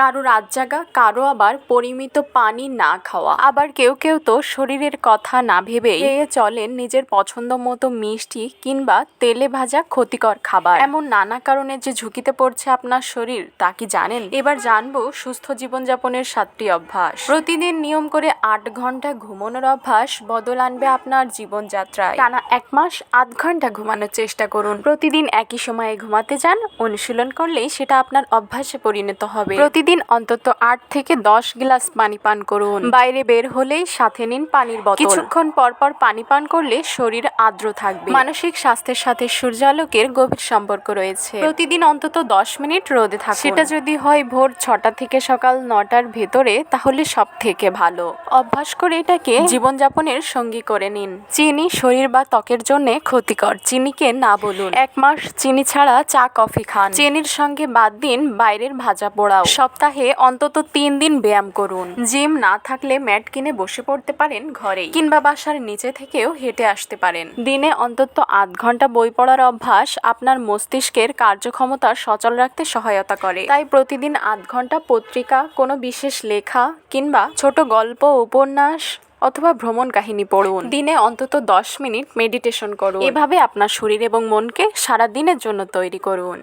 কারও রাত জাগা, কারও আবার পরিমিত পানি না খাওয়া। আবার কেউ কেউ তো শরীরের কথা না ভেবে খেয়ে চলেন নিজের পছন্দ মতো মিষ্টি কিংবা তেলে ভাজা ক্ষতিকর খাবার। এমন নানা কারণে যে ঝুঁকিতে পড়ছে আপনার শরীর, তা কি জানেন? এবার জানব সুস্থ জীবনযাপনের সাতটি অভ্যাস। প্রতিদিন নিয়ম করে আট ঘণ্টা ঘুমানোর অভ্যাস বদল আনবে আপনার জীবনযাত্রায়। টানা এক মাস আধ ঘণ্টা ঘুমানোর চেষ্টা করুন। প্রতিদিন একই সময়ে ঘুমাতে যান। অনুশীলন করলেই সেটা আপনার অভ্যাসে পরিণত হবে। প্রতিদিন অন্তত আট থেকে দশ গ্লাস পানি পান করুন। বাইরে বের হলেই সাথে নিন পানির বোতল। কিছুক্ষণ পর পর পানি পান করলে শরীর আর্দ্র থাকবে। মানসিক স্বাস্থ্যের সাথে সূর্যালোকের গভীর সম্পর্ক রয়েছে। প্রতিদিন অন্তত দশ মিনিট রোদে থাকুন। সেটা যদি হয় ভোর ছটা থেকে সকাল নটার ভেতরে, তাহলে সব থেকে ভালো। অভ্যাস করে এটাকে জীবনযাপনের সঙ্গী করে নিন। চিনি শরীর বা ত্বকের জন্য ক্ষতিকর। চিনিকে না বলুন। এক মাস চিনি ছাড়া চা, কফি খান। চিনির সঙ্গে বাদ দিন বাইরের ভাজা পোড়াও। সপ্তাহে অন্তত তিন দিন ব্যায়াম করুন। জিম না থাকলে ম্যাট কিনে বসে পড়তে পারেন ঘরে কিংবা বাসার নিচে থেকেও হেঁটে আসতে পারেন। দিনে অন্তত আধ ঘণ্টা বই পড়ার অভ্যাস আপনার মস্তিষ্কের কার্যক্ষমতা সচল রাখতে সহায়তা করে। তাই প্রতিদিন আধ ঘণ্টা পত্রিকা, কোনো বিশেষ লেখা, কিংবা ছোট গল্প, উপন্যাস, অথবা ভ্রমণ কাহিনী পড়ুন। দিনে অন্তত দশ মিনিট মেডিটেশন করুন। এভাবে আপনার শরীর এবং মনকে সারা দিনের জন্য তৈরি করুন।